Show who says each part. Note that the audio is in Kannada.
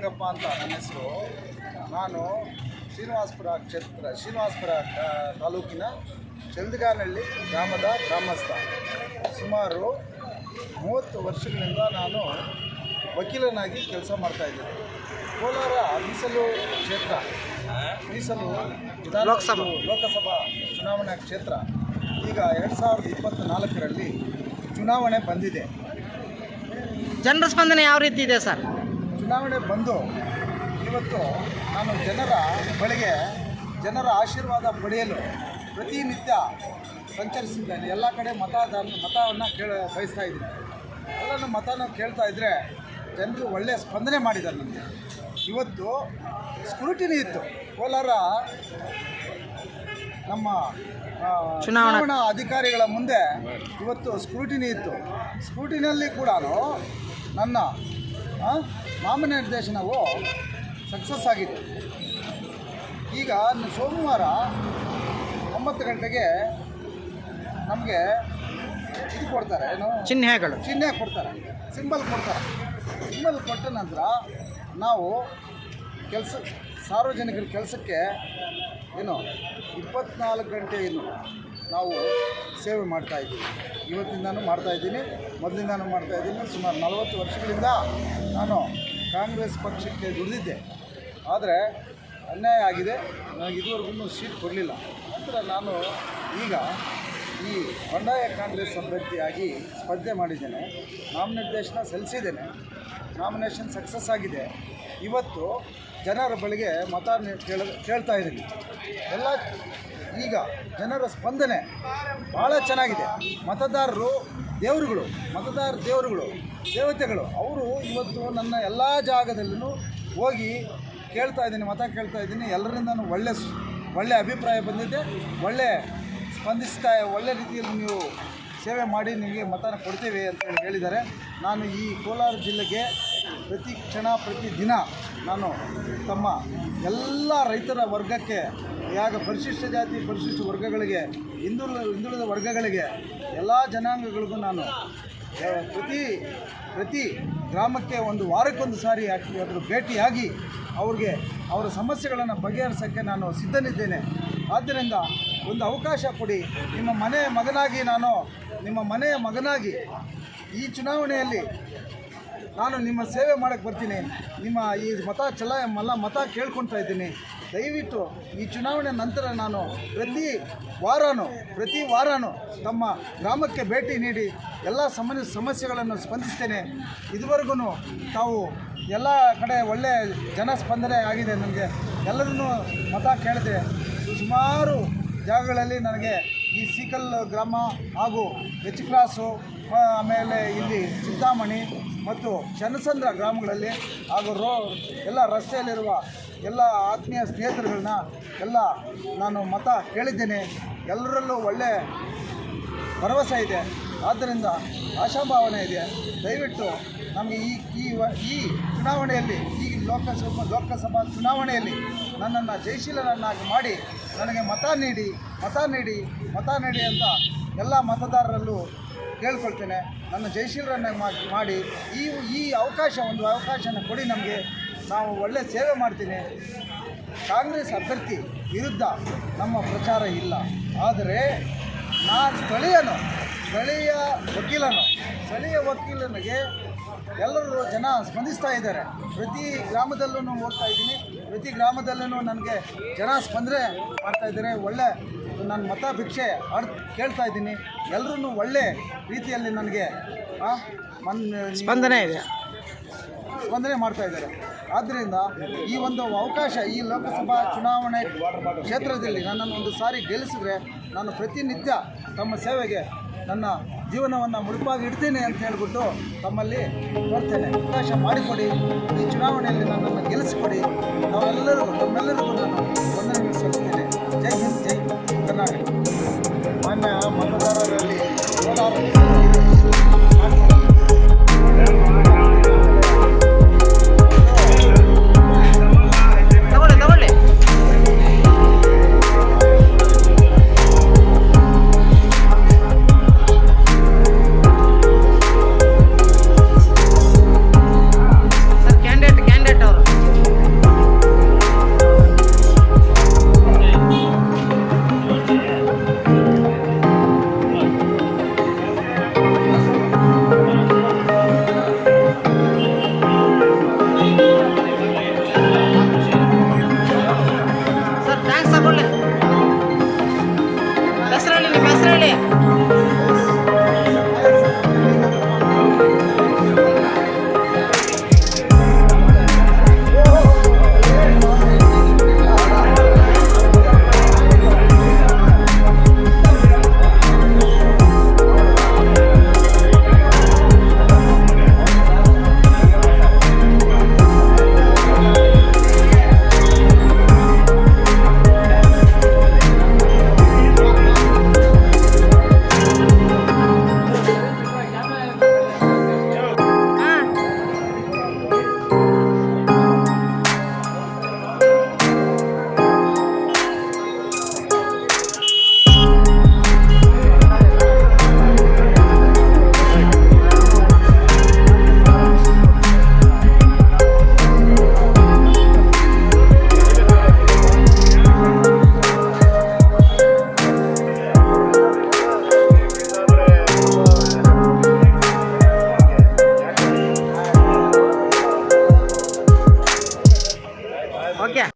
Speaker 1: ಗಂಗಪ್ಪ ಅಂತ ನನ್ನ ಹೆಸರು ನಾನು ಶ್ರೀನಿವಾಸಪುರ ಕ್ಷೇತ್ರ ಶ್ರೀನಿವಾಸಪುರ ತಾಲೂಕಿನ ಚಂದಗಾನಹಳ್ಳಿ ಗ್ರಾಮದ ಗ್ರಾಮಸ್ಥ. ಸುಮಾರು ಮೂವತ್ತು ವರ್ಷಗಳಿಂದ ನಾನು ವಕೀಲನಾಗಿ ಕೆಲಸ ಮಾಡ್ತಾಯಿದ್ದೀನಿ ಕೋಲಾರ ಮೀಸಲು ಕ್ಷೇತ್ರ ಮೀಸಲು
Speaker 2: ಲೋಕಸಭಾ.
Speaker 1: ಲೋಕಸಭಾ ಚುನಾವಣಾ ಕ್ಷೇತ್ರ. ಈಗ ಎರಡು ಸಾವಿರದ ಇಪ್ಪತ್ತ್ನಾಲ್ಕರಲ್ಲಿ ಚುನಾವಣೆ ಬಂದಿದೆ.
Speaker 2: ಜನರ ಸ್ಪಂದನೆ ಯಾವ ರೀತಿ ಇದೆ ಸರ್?
Speaker 1: ಚುನಾವಣೆ ಬಂದು ಇವತ್ತು ನಾನು ಜನರ ಬಳಿಗೆ ಜನರ ಆಶೀರ್ವಾದ ಪಡೆಯಲು ಪ್ರತಿನಿತ್ಯ ಸಂಚರಿಸಿದ್ದೇನೆ. ಎಲ್ಲ ಕಡೆ ಮತದಾನ ಮತವನ್ನು ಕೇಳ ಬಯಸ್ತಾ ಇದ್ದೀನಿ. ಎಲ್ಲನೂ ಮತನ ಕೇಳ್ತಾ ಇದ್ದರೆ ಜನರು ಒಳ್ಳೆಯ ಸ್ಪಂದನೆ ಮಾಡಿದ್ದಾರೆ ನನಗೆ ಇವತ್ತು ಸ್ಕ್ರೂಟಿನಿ ಇತ್ತು. ಕೋಲಾರ ನಮ್ಮ
Speaker 2: ಚುನಾವಣಾ-
Speaker 1: ಚುನಾವಣಾ ಅಧಿಕಾರಿಗಳ ಮುಂದೆ ಇವತ್ತು ಸ್ಕ್ರೂಟಿನಿ ಇತ್ತು. ಸ್ಕ್ರೂಟಿನಲ್ಲಿ ಕೂಡ ನನ್ನ ಆ, ನಾಮನಿರ್ದೇಶನವು ಸಕ್ಸಸ್ ಆಗಿದೆ. ಈಗ ಸೋಮವಾರ ಒಂಬತ್ತು ಗಂಟೆಗೆ ನಮಗೆ ಇದು ಕೊಡ್ತಾರೆ ಏನು?
Speaker 2: ಚಿಹ್ನೆಗಳು.
Speaker 1: ಚಿಹ್ನೆ ಕೊಡ್ತಾರೆ ಸಿಂಬಲ್ ಕೊಡ್ತಾರೆ. ಸಿಂಬಲ್ ಕೊಟ್ಟ ನಂತರ ನಾವು ಕೆಲಸ ಸಾರ್ವಜನಿಕರ ಕೆಲಸಕ್ಕೆ ಏನು ಇಪ್ಪತ್ನಾಲ್ಕು ಗಂಟೆ ಏನು ನಾವು ಸೇವೆ ಮಾಡ್ತಾ ಇದ್ದೀವಿ. ಇವತ್ತಿಂದನೂ ಮಾಡ್ತಾ ಇದ್ದೀನಿ. ಮೊದಲಿಂದನೂ ಮಾಡ್ತಾ ಇದ್ದೀನಿ. ಸುಮಾರು ನಲವತ್ತು ವರ್ಷಗಳಿಂದ ನಾನು ಕಾಂಗ್ರೆಸ್ ಪಕ್ಷಕ್ಕೆ ದುಡಿದಿದ್ದೆ. ಆದರೆ ಅನ್ಯಾಯ ಆಗಿದೆ. ನನಗೆ ಇದುವರೆಗೂ ಸೀಟ್ ಕೊಡಲಿಲ್ಲ. ನಂತರ ನಾನು ಈಗ ಈ ಬಂಡಾಯ ಕಾಂಗ್ರೆಸ್ ಅಭ್ಯರ್ಥಿಯಾಗಿ ಸ್ಪರ್ಧೆ ಮಾಡಿದ್ದೇನೆ. ನಾಮನಿರ್ದೇಶನ ಸಲ್ಲಿಸಿದ್ದೇನೆ. ನಾಮಿನೇಷನ್ ಸಕ್ಸಸ್ ಆಗಿದೆ. ಇವತ್ತು ಜನರ ಬಳಿಗೆ ಮತ ಕೇಳ ಕೇಳ್ತಾ ಇದ್ದೀನಿ. ಎಲ್ಲ ಈಗ ಜನರ ಸ್ಪಂದನೆ ಭಾಳ ಚೆನ್ನಾಗಿದೆ. ಮತದಾರರು, ದೇವರುಗಳು, ಮತದಾರ ದೇವರುಗಳು, ದೇವತೆಗಳು, ಅವರು ಇವತ್ತು ನನ್ನ ಎಲ್ಲ ಜಾಗದಲ್ಲೂ ಹೋಗಿ ಕೇಳ್ತಾ ಇದ್ದೀನಿ, ಮತ ಕೇಳ್ತಾ ಇದ್ದೀನಿ. ಎಲ್ಲರಿಂದನೂ ಒಳ್ಳೆ ಒಳ್ಳೆ ಅಭಿಪ್ರಾಯ ಬಂದಿದೆ. ಒಳ್ಳೆ ಸ್ಪಂದಿಸ್ತಾ, ಒಳ್ಳೆ ರೀತಿಯಲ್ಲಿ ನೀವು ಸೇವೆ ಮಾಡಿ ನಿಮಗೆ ಮತನ ಕೊಡ್ತೀವಿ ಅಂತ ಹೇಳಿ ಹೇಳಿದ್ದಾರೆ. ನಾನು ಈ ಕೋಲಾರ ಜಿಲ್ಲೆಗೆ ಪ್ರತಿ ಕ್ಷಣ, ಪ್ರತಿ ದಿನ ನಾನು ತಮ್ಮ ಎಲ್ಲ ರೈತರ ವರ್ಗಕ್ಕೆ, ಯಾಗ ಪರಿಶಿಷ್ಟ ಜಾತಿ, ಪರಿಶಿಷ್ಟ ವರ್ಗಗಳಿಗೆ, ಹಿಂದುಳ, ಹಿಂದುಳಿದ ವರ್ಗಗಳಿಗೆ, ಎಲ್ಲ ಜನಾಂಗಗಳಿಗೂ ನಾನು ಪ್ರತಿ ಪ್ರತಿ ಗ್ರಾಮಕ್ಕೆ ಒಂದು ವಾರಕ್ಕೊಂದು ಸಾರಿ ಅದರ ಭೇಟಿಯಾಗಿ ಅವ್ರಿಗೆ ಅವರ ಸಮಸ್ಯೆಗಳನ್ನು ಬಗೆಹರಿಸೋಕ್ಕೆ ನಾನು ಸಿದ್ಧನಿದ್ದೇನೆ. ಆದ್ದರಿಂದ ಒಂದು ಅವಕಾಶ ಕೊಡಿ. ನಿಮ್ಮ ಮನೆಯ ಮಗನಾಗಿ ನಾನು, ನಿಮ್ಮ ಮನೆಯ ಮಗನಾಗಿ ಈ ಚುನಾವಣೆಯಲ್ಲಿ ನಾನು ನಿಮ್ಮ ಸೇವೆ ಮಾಡೋಕ್ಕೆ ಬರ್ತೀನಿ. ನಿಮ್ಮ ಈ ಮತ ಚಲ ಮಲ್ಲ ಮತ ಕೇಳ್ಕೊಳ್ತಾ ಇದ್ದೀನಿ. ದಯವಿಟ್ಟು ಈ ಚುನಾವಣೆ ನಂತರ ನಾನು ಪ್ರತಿ ವಾರನೂ ಪ್ರತಿ ವಾರನೂ ತಮ್ಮ ಗ್ರಾಮಕ್ಕೆ ಭೇಟಿ ನೀಡಿ ಎಲ್ಲ ಸಮಸ್ಯೆ ಸಮಸ್ಯೆಗಳನ್ನು ಸ್ಪಂದಿಸ್ತೇನೆ. ಇದುವರೆಗೂ ತಾವು ಎಲ್ಲ ಕಡೆ ಒಳ್ಳೆಯ ಜನಸ್ಪಂದನೆ ಆಗಿದೆ. ನನಗೆ ಎಲ್ಲರನ್ನೂ ಮತ ಕೇಳಿದೆ ಸುಮಾರು ಜಾಗಗಳಲ್ಲಿ ನನಗೆ ಈ ಸೀಕಲ್ ಗ್ರಾಮ ಹಾಗೂ ಎಚ್ ಕ್ರಾಸು ಆಮೇಲೆ ಇಲ್ಲಿ ಚಿಂತಾಮಣಿ ಮತ್ತು ಚನ್ನಸಂದ್ರ ಗ್ರಾಮಗಳಲ್ಲಿ ಹಾಗೂ ರೋ ಎಲ್ಲ ರಸ್ತೆಯಲ್ಲಿರುವ ಎಲ್ಲ ಆತ್ಮೀಯ ಸ್ನೇಹಿತರುಗಳನ್ನ ಎಲ್ಲ ನಾನು ಮತ ಕೇಳಿದ್ದೇನೆ. ಎಲ್ಲರಲ್ಲೂ ಒಳ್ಳೆ ಭರವಸೆ ಇದೆ. ಆದ್ದರಿಂದ ಆಶಾಭಾವನೆ ಇದೆ. ದಯವಿಟ್ಟು ನಮಗೆ ಈ ಈ ಚುನಾವಣೆಯಲ್ಲಿ, ಈ ಲೋಕಸಭಾ ಲೋಕಸಭಾ ಚುನಾವಣೆಯಲ್ಲಿ ನನ್ನನ್ನು ಜಯಶೀಲನನ್ನಾಗಿ ಮಾಡಿ ನನಗೆ ಮತ ನೀಡಿ ಮತ ನೀಡಿ ಮತ ನೀಡಿ ಅಂತ ಎಲ್ಲ ಮತದಾರರಲ್ಲೂ ಕೇಳ್ಕೊಳ್ತೇನೆ. ನನ್ನ ಜಯಶೀಲರನ್ನಾಗಿ ಮಾಡಿ ಈ ಈ ಅವಕಾಶ, ಒಂದು ಅವಕಾಶನ ಕೊಡಿ ನಮಗೆ. ನಾವು ಒಳ್ಳೆ ಸೇವೆ ಮಾಡ್ತೀನಿ. ಕಾಂಗ್ರೆಸ್ ಅಭ್ಯರ್ಥಿ ವಿರುದ್ಧ ನಮ್ಮ ಪ್ರಚಾರ ಇಲ್ಲ. ಆದರೆ ನಾನು ಸ್ಥಳೀಯನು, ಸ್ಥಳೀಯ ವಕೀಲನು, ಸ್ಥಳೀಯ ವಕೀಲನಿಗೆ ಎಲ್ಲರೂ ಜನ ಸ್ಪಂದಿಸ್ತಾ ಇದ್ದಾರೆ. ಪ್ರತಿ ಗ್ರಾಮದಲ್ಲೂ ಹೋಗ್ತಾ ಇದ್ದೀನಿ. ಪ್ರತಿ ಗ್ರಾಮದಲ್ಲೂ ನನಗೆ ಜನ ಸ್ಪಂದನೆ ಮಾಡ್ತಾ ಇದ್ದಾರೆ. ಒಳ್ಳೆ ನನ್ನ ಮತ ಭಿಕ್ಷೆ ಅರ್ಥ ಕೇಳ್ತಾ ಇದ್ದೀನಿ. ಎಲ್ಲರೂ ಒಳ್ಳೆ ರೀತಿಯಲ್ಲಿ ನನಗೆ ಮನ್
Speaker 2: ಸ್ಪಂದನೆ ಇದೆ.
Speaker 1: ಸ್ಪಂದನೆ ಮಾಡ್ತಾ ಇದ್ದಾರೆ. ಆದ್ದರಿಂದ ಈ ಒಂದು ಅವಕಾಶ ಈ ಲೋಕಸಭಾ ಚುನಾವಣೆ ಕ್ಷೇತ್ರದಲ್ಲಿ ನನ್ನನ್ನು ಒಂದು ಸಾರಿ ಗೆಲ್ಲಿಸಿದ್ರೆ ನಾನು ಪ್ರತಿನಿತ್ಯ ತಮ್ಮ ಸೇವೆಗೆ ನನ್ನ ಜೀವನವನ್ನು ಮುಡುಪಾಗಿ ಇಡ್ತೇನೆ ಅಂತ ಹೇಳಿಬಿಟ್ಟು ತಮ್ಮಲ್ಲಿ ಬರ್ತೇನೆ ಅವಕಾಶ ಮಾಡಿಕೊಡಿ. ಈ ಚುನಾವಣೆಯಲ್ಲಿ ನನ್ನನ್ನು ಗೆಲ್ಲಿಸಿಕೊಡಿ. ನಾವೆಲ್ಲರಿಗೂ ತಮ್ಮೆಲ್ಲರಿಗೂ ನಾನು ವಂದನೆಗಳು ಸಲ್ಲಿಸ್ತೇನೆ ಜೈ ಹಿಂದ್, ಜೈ ಕರ್ನಾಟಕ. ಮಾನ್ಯ ಮತದಾರರಲ್ಲಿ ಕೋಲಾರ